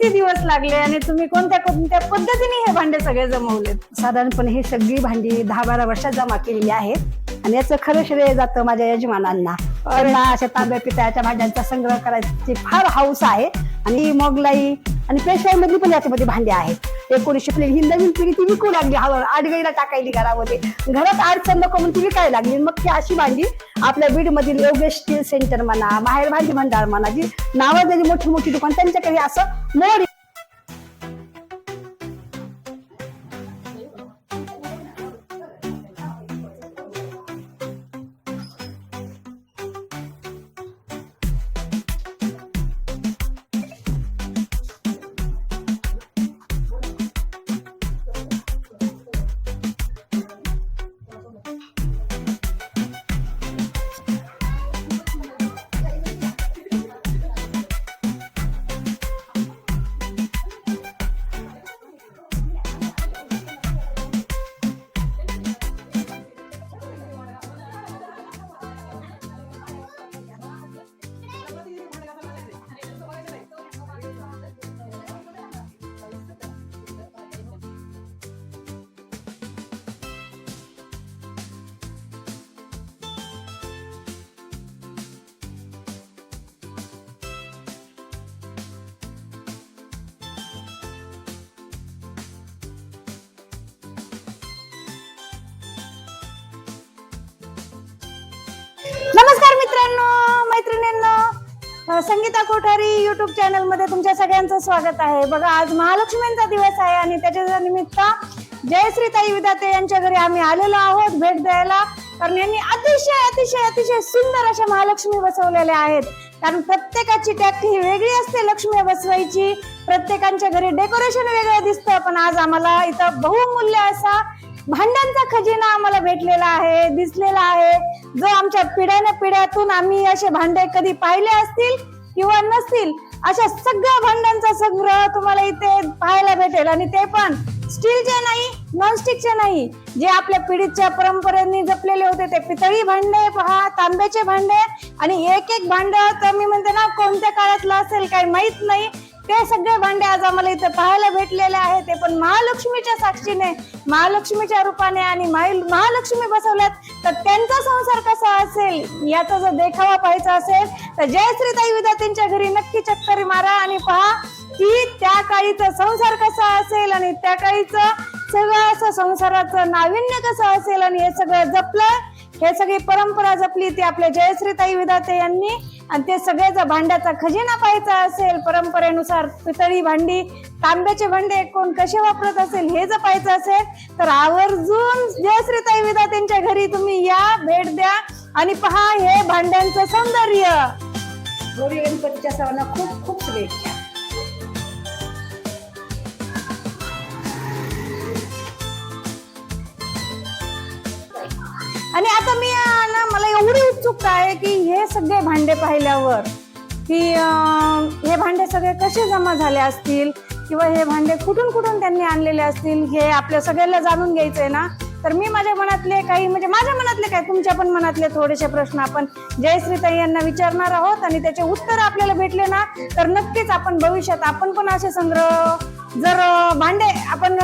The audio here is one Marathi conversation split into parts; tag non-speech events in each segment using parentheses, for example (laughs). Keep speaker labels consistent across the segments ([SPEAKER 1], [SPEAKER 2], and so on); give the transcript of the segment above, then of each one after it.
[SPEAKER 1] किती दिवस लागले आणि तुम्ही कोणत्या कोणत्या पद्धतीने हे भांडे सगळे जमवलेत?
[SPEAKER 2] साधारणपणे ही सगळी भांडी दहा बारा वर्षात जमा केलेली आहेत आणि याचं खरं श्रेय जातं माझ्या यजमानांना. त्यांना अशा तांब्या पितळाच्या भांड्यांचा संग्रह करायची फार हाऊस आहे आणि मोगलाई आणि पेशवाई मधली पण याच्यामध्ये भांडी आहेत. एकोणीसशे प्लेट ही नवीन पिढी ती विकू लागली हळूहळू. आडगळीला टाकायली घरामध्ये. घरात अडचण नको म्हणून ती विकायला लागली. मग ती अशी भांडी आपल्या बीड मधील योगेश स्टील सेंटर म्हणा बाहेर भांडी भंडार म्हणा जी नावाजलेली मोठी मोठी दुकान त्यांच्याकडे असं मोड
[SPEAKER 1] मित्रांनो मैत्रिणींनो संगीता कोठारी युट्यूब चॅनलमध्ये तुमच्या सगळ्यांचं स्वागत आहे. बघा आज महालक्ष्मींचा दिवस आहे आणि त्याच्या निमित्त जयश्रीताई विदाते यांच्या घरी आम्ही आलेलो आहोत भेट द्यायला. कारण यांनी अतिशय अतिशय अतिशय सुंदर अशा महालक्ष्मी बसवलेल्या आहेत. कारण प्रत्येकाची टॅक्ट ही वेगळी असते लक्ष्मी बसवायची. प्रत्येकांच्या घरी डेकोरेशन वेगळं दिसतं पण आज आम्हाला इथं बहुमूल्य असा भांड्यांचा खजिना आम्हाला भेटलेला आहे दिसलेला आहे. जो आमच्या पिढ्याने पिढ्यातून आम्ही असे भांडे कधी पाहिले असतील किंवा नसतील अशा सगळ्या भांड्यांचा संग्रह तुम्हाला इथे पाहायला भेटेल. आणि ते पण स्टीलचे नाही नॉनस्टिकचे नाही. जे आपल्या पिढीच्या परंपरेने जपलेले होते ते पितळी भांडे पहा तांब्याचे भांडे. आणि एक एक भांड तर मी म्हणते ना कोणत्या काळातलं असेल काही माहीत नाही. ते सगळे भांडे आज आम्हाला इथं पाहायला भेटलेले आहे ते पण महालक्ष्मीच्या साक्षीने महालक्ष्मीच्या रूपाने आणि माई- महालक्ष्मी बसवल्यात. तर त्यांचा संसार कसा असेल याचा जर देखावा पाहायचा असेल तर जयश्रीताई विधातींच्या घरी नक्की चक्कर मारा आणि पहा की त्या काळीचा संसार कसा असेल आणि त्या काळीचं सगळं असं संसाराचं नाविन्य कसं असेल आणि हे सगळं जपलं हे सगळी परंपरा जपली ती आपल्या जयश्रीताई विधाते यांनी. आणि ते सगळ्याचा भांड्याचा खजिना पाहायचा असेल परंपरेनुसार पितळी भांडी तांब्याचे भांडे कोण कसे वापरत असेल हे जर पाहायचं असेल तर आवर्जून जयश्रीताई विधातेंच्या घरी तुम्ही या भेट द्या आणि पहा हे भांड्यांचं सौंदर्य.
[SPEAKER 2] गौरी गणपतीच्या सर्वांना खूप खूप शुभेच्छा.
[SPEAKER 1] आता मी ना मला एवढी उत्सुकता आहे की हे सगळे भांडे पाहिल्यावर की हे भांडे सगळे कसे जमा झाले असतील किंवा हे भांडे कुठून कुठून त्यांनी आणलेले असतील हे आपल्या सगळ्यांना जाणून घ्यायचंय ना तर मी माझ्या मनातले काही म्हणजे माझ्या मनातले काय तुमच्या पण मनातले थोडेसे प्रश्न आपण जयश्रीताई यांना विचारणार आहोत आणि त्याचे उत्तर आपल्याला भेटले ना तर नक्कीच आपण भविष्यात आपण पण असे संग्रह जर भांडे आपण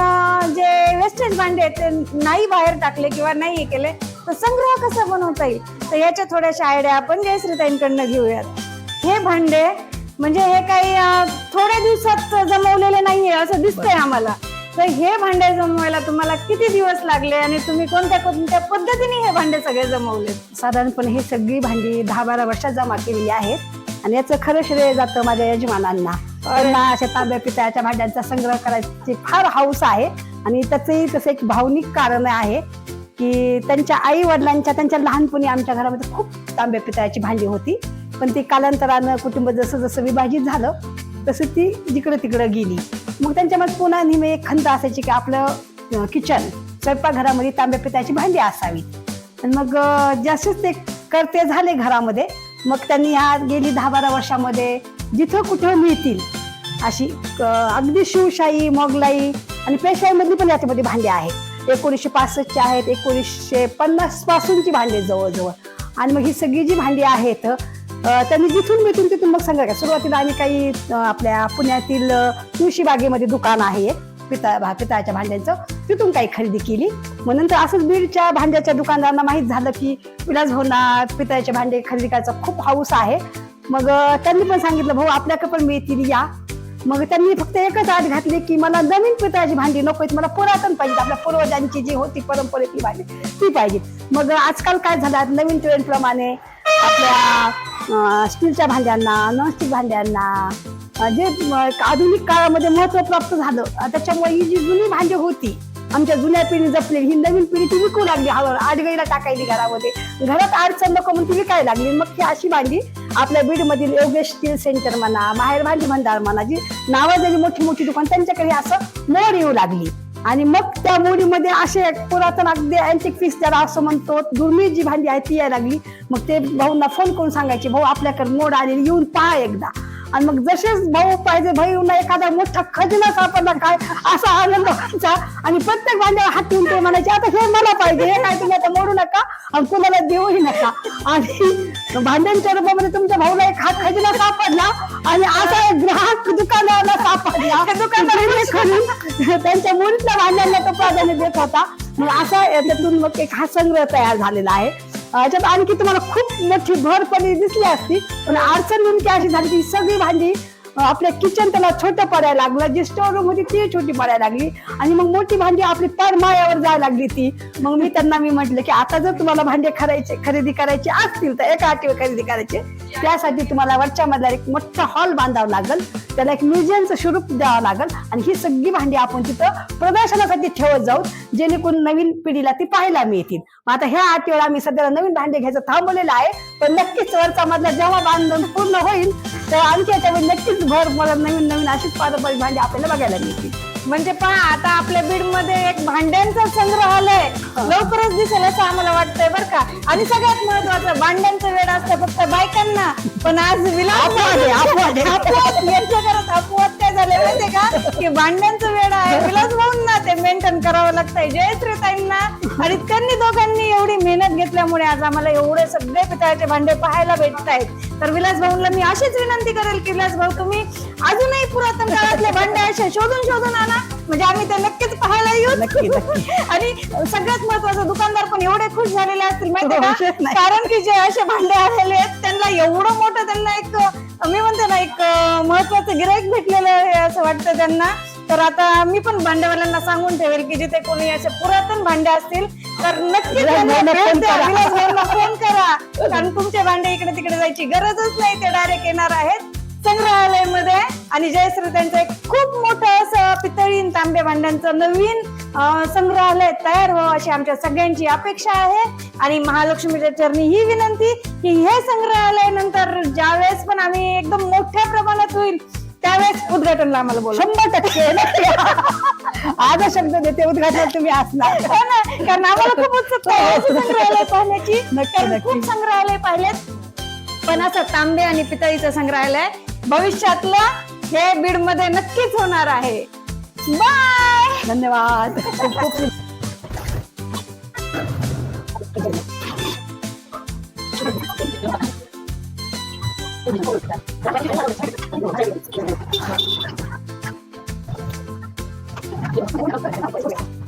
[SPEAKER 1] जे वेस्टेज भांडे आहेत ते नाही बाहेर टाकले किंवा नाही हे केले तर संग्रह कसा बनवता येईल? तर याच्या थोड्याशा आयडिया आपण जयश्रीताईंकडनं घेऊयात. हे भांडे म्हणजे हे काही थोड्या दिवसात जमवलेले नाहीये असं दिसतंय आम्हाला. तर हे भांडे जमवायला तुम्हाला किती दिवस लागले आणि तुम्ही कोणत्या कोणत्या पद्धतीने हे भांडे सगळे जमवले?
[SPEAKER 2] साधारणपणे ही सगळी भांडी दहा बारा वर्षात जमा केलेली आहेत आणि याचं खरं श्रेय जातं माझ्या यजमानांना. त्यांना अशा तांब्या पितळाच्या भांड्यांचा संग्रह करायची फार हाऊस आहे आणि त्याचंही तसं एक भावनिक कारण आहे. की त्यांच्या आई वडिलांच्या त्यांच्या लहानपणी आमच्या घरामध्ये खूप तांब्या पितळाची भांडी होती. पण ती कालांतरानं कुटुंब जसं जसं विभाजित झालं तसं ती जिकडं तिकडं गेली. मग त्यांच्यामध्ये पुन्हा नेहमी एक खंत असायची की आपलं किचन स्वयंपाकघरामध्ये तांब्या पितळ्याची भांडी असावी. आणि मग जास्तच ते करते झाले घरामध्ये. मग त्यांनी ह्या गेली दहा बारा वर्षामध्ये जिथं कुठं मिळतील अशी अगदी शिवशाही मोगलाई आणि पेशाईमधली पण याच्यामध्ये भांडी आहेत. एकोणीसशे पासष्टचे आहेत एकोणीसशे पन्नास पासूनची भांडी जवळजवळ. आणि मग ही सगळी जी भांडी आहेत त्यांनी जिथून भेटून तिथून मग सांगा का? सुरुवातीला आणि काही आपल्या पुण्यातील तुळशीबागेमध्ये तुळशी बागेमध्ये दुकान आहे पिता भा- पितळाच्या भांड्यांचं. तिथून काही खरेदी केली. मग नंतर असंच बीडच्या भांड्याच्या दुकानदारांना माहीत झालं की विलास होणार पितळाचे भांडे खरेदी करायचा खूप हाऊस आहे. मग त्यांनी पण सांगितलं भाऊ आपल्याकडे पण मिळतील या. मग त्यांनी फक्त एकच आत घातली की मला नवीन पितळाची भांडी नकोत मला पुरातन पाहिजे आपल्या पूर्वजांची जी होती परंपरेतली भांडी ती पाहिजे मग आजकाल काय झालं? नवीन ट्रेंडप्रमाणे आपल्या स्टीलच्या भांड्यांना नॉनस्टिक भांड्यांना जे आधुनिक काळामध्ये महत्त्व प्राप्त झालं त्याच्यामुळे ही जी जुनी भांडी होती आमच्या जुन्या पिढी जपलेली ही नवीन पिढी ती विकू लागली. हळूहळू आडगळीला टाकायली घरामध्ये. घरात अडचण नको म्हणून ती विकायला लागली. मग ही अशी भांडी आपल्या बीडमधील योगेश स्टील सेंटर म्हणा माहेर भांडी भंडार म्हणा जी नावाजलेली मोठी मोठी दुकान त्यांच्याकडे असं मोड येऊ लागली. आणि मग त्या मोडीमध्ये असे पुरातन अगदी अँटिक पीस ज्याला असं म्हणतो दुर्मिळ जी भांडी आहे ती यायला लागली. मग ते भाऊंना फोन करून सांगायचे भाऊ आपल्याकडे मोड आलेली येऊन पहा एकदा. आणि मग जसेच भाऊ पाहिजे भाईला एखादा मोठा खजिना सापडला काय असा आनंद व्हायचा. आणि प्रत्येक भांड्यावर हात ठेवून ते म्हणायचे आता हे मला पाहिजे हे काय तुम्ही आता मोडू नका आणि कुणाला देऊही नका. आणि भांड्यांच्या रूपामध्ये तुमच्या भाऊला एक हात खजिना सापडला आणि असा एक ग्राहक दुकानाला सापडला. त्यांच्या मुलीतल्या भांड्यांना तो प्राधान्य देत होता. मग असा याच्यातून मग एक हा संग्रह तयार झालेला आहे. याच्यात आणखी तुम्हाला खूप मोठी भर पडली दिसली असती. पण अडचण नेमकी अशी झाली की सगळी भांडी आपल्या किचन त्याला छोटं पडायला लागलं जी स्टोर रूम होती ती छोटी पडायला लागली. आणि मग मोठी भांडी आपली पार मायावर जायला लागली ती. मग मी त्यांना मी म्हटलं की आता जर तुम्हाला भांडे खरायचे खरेदी करायचे असतील तर एका आठवडे खरेदी करायचे. त्यासाठी तुम्हाला वरच्या मधला एक मोठा हॉल बांधावा लागेल. त्याला एक म्युझियमचं स्वरूप द्यावं लागेल. आणि ही सगळी भांडी आपण तिथं प्रदर्शनासाठी ठेवत जाऊ. जेणेकरून नवीन पिढीला ती पाहायला मिळतील. मग आता ह्या आठ वेळा आम्ही सध्याला नवीन भांडे घ्यायचं थांबवलेलं आहे. पण नक्कीच वरचा मधला जेव्हा बांधून पूर्ण होईल तेव्हा आणखी याच्यामध्ये नक्कीच भर मला नवीन नवीन अशीच पारंपरिक भांडी आपल्याला बघायला मिळतील.
[SPEAKER 1] म्हणजे पहा आता आपल्या बीडमध्ये एक भांड्यांचा संग्रहालय लवकरच दिसेल असं आम्हाला वाटतंय बरं का. आणि सगळ्यात महत्वाचं भांड्यांचं वेळ असतं फक्त बायकांना. पण आज विलास
[SPEAKER 2] अपवाद
[SPEAKER 1] यांच्या घरात अपवाद काय झाले माहितीये का? की भांड्यांचं वेळ आहे. विलास भाऊंना ते मेंटेन करावं लागतंय जयश्रीताईंना. आणि त्यांनी दोघांनी एवढी मेहनत घेतल्यामुळे आज आम्हाला एवढे सगळे पितळाचे भांडे पाहायला भेटत आहेत तर विलास भाऊंना मी अशीच विनंती करेल की विलास भाऊ तुम्ही अजूनही पुरातन काळातले भांडे असे शोधून शोधून आणा म्हणजे आम्ही ते नक्कीच पाहायला येऊ
[SPEAKER 2] नक्की.
[SPEAKER 1] आणि सगळ्यात महत्वाचं दुकानदार पण एवढे खुश झालेले असतील माहितीये
[SPEAKER 2] हो.
[SPEAKER 1] कारण की जे असे भांडे आलेले आहेत त्यांना एवढं मोठं त्यांना एक मी म्हणते ना एक महत्वाचं गिराईक भेटलेलं आहे असं वाटतं त्यांना तर आता मी पण भांडेवाल्यांना सांगून ठेवेल की जिथे कोणी असे पुरातन भांडे असतील तर त्यांना भेट
[SPEAKER 2] फोन
[SPEAKER 1] द्या.
[SPEAKER 2] करा.
[SPEAKER 1] फोन कारण तुमचे भांडे इकडे तिकडे जायची गरजच नाही ते डायरेक्ट येणार आहेत संग्रहालयामध्ये आणि जयश्री त्यांचं एक खूप मोठं असं पितळी आणि तांबे भांड्यांचं नवीन अं, संग्रहालय तयार व्हावं अशी आमच्या सगळ्यांची अपेक्षा आहे आणि महालक्ष्मीच्या चरणी ही विनंती की हे संग्रहालय नंतर ज्यावेळेस पण आम्ही एकदम मोठ्या प्रमाणात होईल त्यावेळेस उद्घाटनला आम्हाला बोल
[SPEAKER 2] शंभर टक्के आज शब्द देते उद्घाटन तुम्ही असणार.
[SPEAKER 1] हो कारण आम्हाला खूप उत्सुकता हो. संग्रहालय पाहण्याची. खूप संग्रहालय पाहिलेत. पण असं तांबे आणि पितळीचं संग्रहालय भविष्यातलं हे बीडमध्ये नक्कीच होणार आहे. बाय
[SPEAKER 2] धन्यवाद. खूप (laughs) खूप 有，他有，有